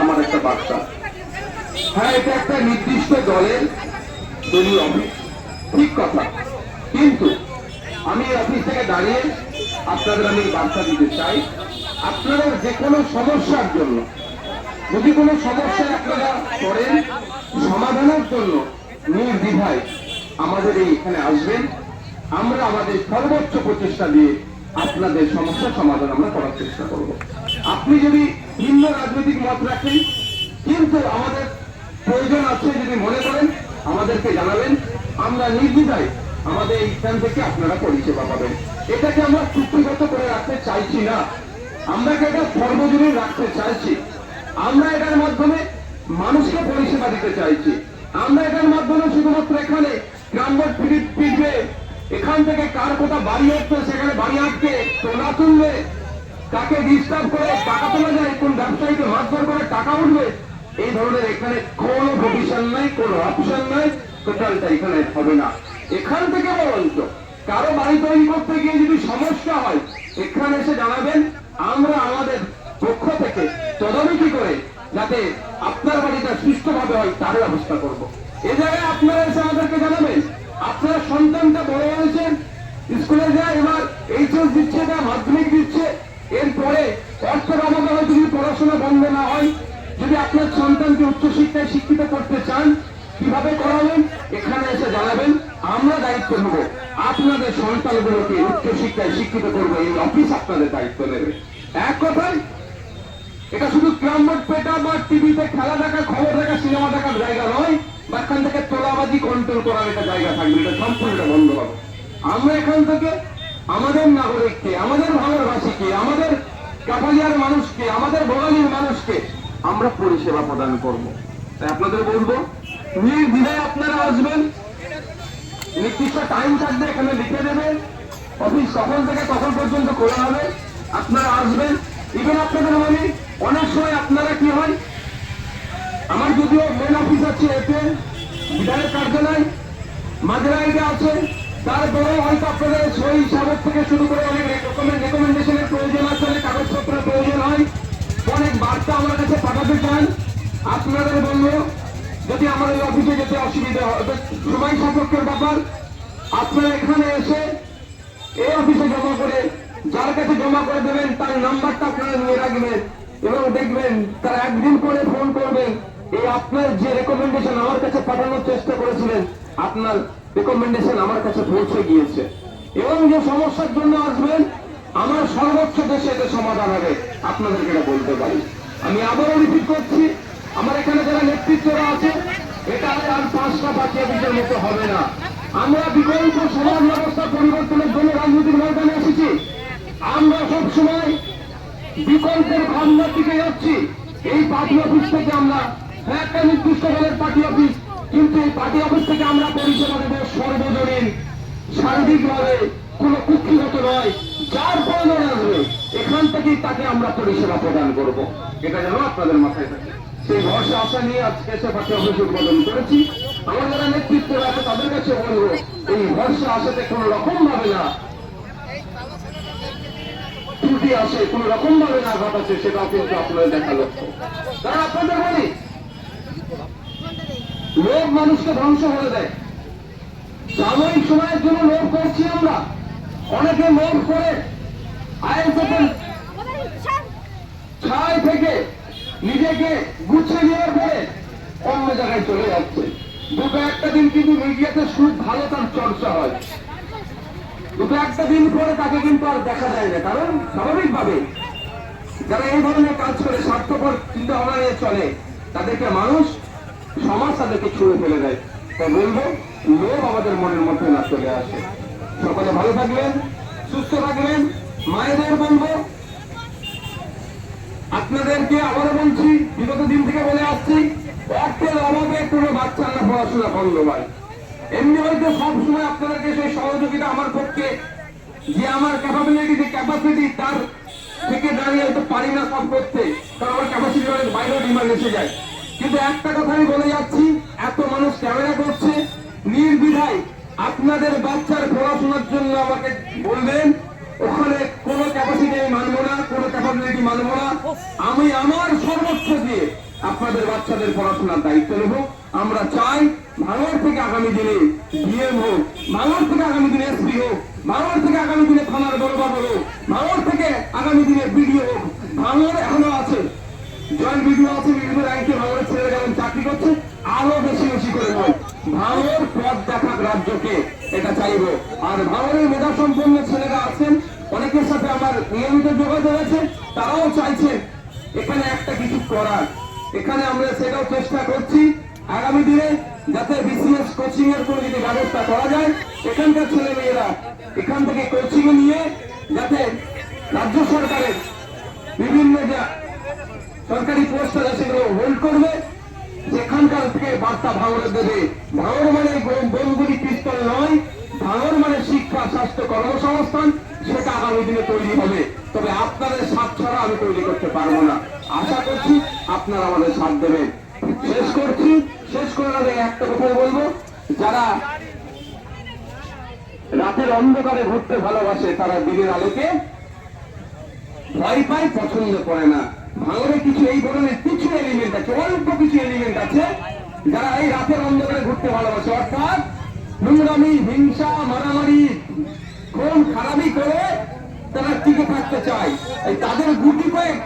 আমার একটা বার্তা হ্যাঁ এটা একটা নির্দিষ্ট দলের দলীয় অফিস। ঠিক কথা। কিন্তু আমি অফিস থেকে দাঁড়িয়ে আপনাদের আমি বার্তা দিতে চাই আপনাদের যে কোনো সমস্যার জন্য, যদি কোনো সমস্যায় আপনারা করেন, সমাধানের জন্য নির্দ্বিধায় আমাদের এই এখানে আসবেন। আমরা আমাদের সর্বোচ্চ প্রচেষ্টা দিয়ে আপনাদের সমস্যার সমাধান আমরা করার চেষ্টা করব। আপনি যদি ভিন্ন রাজনৈতিক মত রাখেন, কিন্তু আমাদের প্রয়োজন আছে যদি মনে করেন, আমাদেরকে জানাবেন। আমরা নির্দ্বিধায় আমাদের এইখান থেকে আপনারা পরিষেবা পাবেন। এটাকে আমরা চুক্তিগত করে রাখতে চাইছি না। আমরা এটা সর্বজনীন রাখতে চাইছি? আমরা এটার মাধ্যমে মানুষকে পরিষেবা দিতে চাইছি। আমরা এটার মাধ্যমে শুধুমাত্র এখানে গ্রামবোর্ড ফিরে ফিরবে এখান থেকে কার কোথা বাড়ি আসছে, সেখানে বাড়ি আটকে তোলা তুলবে কাকে ডিস্টার্ব করে টাকা তোলা যায়, কোন ব্যবসায়ীকে মারধর করে টাকা উঠবে, এই ধরনের এখানে কোনো প্রভিশন নাই, কোনো অপশন নাই টোটালটা এখানে হবে না এখান থেকে বরঞ্চ কারও বাড়ি তৈরি করতে গিয়ে যদি সমস্যা হয়, এখানে এসে জানাবেন, আমরা আমাদের পক্ষ থেকে তদারকি করে যাতে আপনার বাড়িটা সুস্থভাবে হয় তার ব্যবস্থা করব। এ জায়গায় আপনারা এসে আমাদেরকে জানাবেন আপনার সন্তানটা বড় হয়েছে স্কুলে যায়, এবার এইচএস দিচ্ছে বা মাধ্যমিক দিচ্ছে, এরপরে অর্থের অভাবে হয়তো যদি পড়াশোনা বন্ধ না হয়, যদি আপনার সন্তানকে উচ্চশিক্ষায় শিক্ষিত করতে চান, কীভাবে করাবেন? এখানে এসে জানাবেন, আমরা দায়িত্ব নেব। আপনাদের সন্তানগুলোকে উচ্চশিক্ষায় শিক্ষিত করব, এই অফিস আপনাদের দায়িত্ব নেবে। এক কথায়, এটা শুধু ক্রামবোর্ড পেটা বা টিভিতে খেলা দেখা খবর দেখা সিনেমা দেখার জায়গা নয় এখান থেকে তোলাবাজি কন্ট্রোল করার একটা জায়গা থাকবে, এটা সম্পূর্ণ বন্ধ হবে। আমরা এখান থেকে আমাদের নাগরিককে আমাদের ভালোবাসীকে আমাদের কাপালিয়ার মানুষকে আমাদের বগালির মানুষকে আমরা পরিষেবা প্রদান করব। তাই আপনাদের বলব, নির্দ্বিধায় আপনারা আসবেন, নির্দিষ্ট টাইম থাকবে এখানে লিখে দেবেন অফিস কখন থেকে কখন পর্যন্ত খোলা হবে, আপনারা আসবেন। ইভেন আপনাদের বলি অনেক সময় আপনারা কি হয় আমার যদিও মেন অফিস আছে এতে বিধায়ক কার্যালয়, মাঝরাইতে আছে। তারপরেও হয়তো আপনাদের সই সাবক থেকে শুরু করে অনেক রেকমেন্ডেশনের প্রয়োজন আছে, অনেক কাগজপত্রের প্রয়োজন হয়। অনেক বার্তা আমার কাছে পাঠাতে চান আপনাদের বলব, যদি আমার এই অফিসে যেতে অসুবিধা হয় সময় সাপেক্ষের ব্যাপার। আপনারা এখানে এসে এই অফিসে জমা করে, যার কাছে জমা করে দেবেন, তার নাম্বারটা আপনারা নিয়ে রাখবেন এবং দেখবেন, তারা একদিন করে ফোন করবেন। এই আপনার যে রেকমেন্ডেশন আমার কাছে পাঠানোর চেষ্টা করেছিলেন, আপনার রেকমেন্ডেশন আমার কাছে পৌঁছে গিয়েছে। এবং যে সমস্যার জন্য আসবেন, আমার সর্বোচ্চ দেশে এতে সমাধান হবে, আপনাদেরকে এটা বলতে পারি। আমি আবারও রিপিট করছি, আমার এখানে যারা নেতৃত্বরা আছে, এটা আর পাঁচটা পাঁচিয়া বিষয়ের মতো হবে না। আমরা বিকল্প সমাজ ব্যবস্থা পরিবর্তনের জন্য রাজনৈতিক ময়দানে এসেছি। আমরা সব সময় বিকল্পের ভাবনার দিকে যাচ্ছি এই পার্টি অফিস থেকে আমরা একটা নির্দিষ্ট দলের পার্টি অফিস কিন্তু এই পার্টি অফিস থেকে আমরা পরিষেবা দেব সর্বজনীন সার্বিকভাবে কোন কুক্ষিগত নয়, যার প্রয়োজন আসবে এখান থেকেই তাকে আমরা পরিষেবা প্রদান করব। এটা যেন আপনাদের মাথায় থাকে। সেই ভরসা আশা নিয়ে আজকে এসে পার্টি অফিস উদ্বোধন করেছি। আমার যারা নেতৃত্ব আছে, তাদের কাছে বলব, এই ভরসা আশাতে কোন রকম ভাবে না ত্রুটি আসে, কোন রকম ভাবে না ঘটাচ্ছে, সেটাও কিন্তু আপনাদের দেখা লক্ষ্য। তারা আপনাদের বলি লোভ মানুষকে ধ্বংস করে দেয়। সাময়িক সময়ের জন্য লোভ করছি আমরা। অনেকে লোভ করে আইএসএফের ছায় থেকে নিজেকে গুছিয়ে নেওয়ার পরে অন্য জায়গায় চলে যাচ্ছে। দুটো একটা দিন কিন্তু মিডিয়াতে সুদ ভালো তার চর্চা হয়। দুটো একটা দিন পরে তাকে কিন্তু আর দেখা যায় না। কারণ স্বাভাবিকভাবে যারা এই ধরনের কাজ করে স্বার্থপর চিন্তা ভাবনা নিয়ে চলে তাদেরকে মানুষ সমাজ তাদেরকে ছুঁড়ে ফেলে দেয়। তাই বলব, লোভ আমাদের মনের মধ্যে না চলে আসে। সকলে ভালো থাকবেন, সুস্থ থাকবেন। মায়েদের বলব, আপনাদেরকে আবারও বলছি, বিগত দিন থেকে বলে আসছি, অর্থের অভাবে কোনো বাচ্চার না পড়াশোনা বন্ধ হয় এমনি হয়তো সবসময় আপনাদেরকে সেই সহযোগিতা আমার পক্ষে, যে আমার ক্যাপাবিলিটি যে ক্যাপাসিটি তার থেকে দাঁড়িয়ে হয়তো পারি না সব করতে, কারণ আমার ক্যাপাসিটি অনেক বাইরেও ডিমান্ড এসে যায়। কিন্তু একটা কথা আমি বলে যাচ্ছি, এত মানুষ ক্যামেরা করছে। নির্বিধায় আপনাদের বাচ্চার পড়াশোনার জন্য আমাকে বলবেন, ওখানে কোনো ক্যাপাসিটি আমি মানবো না, কোনো ক্যাপাবিলিটি মানবো না। আমি আমার সর্বোচ্চ দিয়ে আপনাদের বাচ্চাদের পড়াশোনার দায়িত্ব নেব। আমরা চাই ভাঙর থেকে আগামী দিনে ডিএম হোক ভাঙর থেকে আগামী দিনে এসপি হোক ভাঙর থেকে আগামী দিনে থানার বড়বাবু হোক ভাঙর থেকে আগামী দিনে বিডিও হোক ভাঙর এখনও আছে। জয়েন্ট ভিডিও আছে বিভিন্ন র্যাঙ্কে ভাঙরের ছেলে যেমন চাকরি করছে, আরও বেশি বেশি করে হয়। ভাঙর পথ দেখাক রাজ্যকে, এটা চাইব। আর ভাঙরের মেধা সম্পন্ন ছেলেরা আছেন, অনেকের সাথে আমার নিয়মিত যোগাযোগ আছে, তারাও চাইছে এখানে একটা কিছু করার। এখানে আমরা সেটাও চেষ্টা করছি। আগামী দিনে যাতে বিসিএস কোচিং এর কোনো যদি ব্যবস্থা করা যায়, এখানকার ছেলে মেয়েরা এখান থেকে কোচিং নিয়ে যাতে রাজ্য সরকারের বিভিন্ন যা সরকারি পোস্ট আছে সেগুলো হোল্ড করবে সেখানকার থেকে বার্তা ভাঙড়ে দেবে ভাঙর মানে বোমগুলি পিস্তল নয় ভাঙর মানে শিক্ষা স্বাস্থ্য কর্মসংস্থান সেটা আগামী দিনে তৈরি হবে। তবে আপনাদের সাথ ছাড়া আমি তৈরি করতে পারব না। আশা করছি আপনারা আমাদের সাথ দেবেন। শেষ করছি। শেষ করার আগে একটা কথা বলব। যারা রাতের অন্ধকারে ঘুরতে ভালোবাসে, তারা দিনের আলোকে ভয় পায়, পছন্দ করে না। ভাঙরে কিছু এই ধরনের কিছু এলিমেন্ট আছে, অল্প কিছু এলিমেন্ট আছে, যারা এই রাতের অন্ধকারে ঘুরতে ভালোবাসে, অর্থাৎ নোংরামি হিংসা মারামারি কোন খারাপি করে তারা টিকে থাকতে চায়। তাদের গুটি কয়েক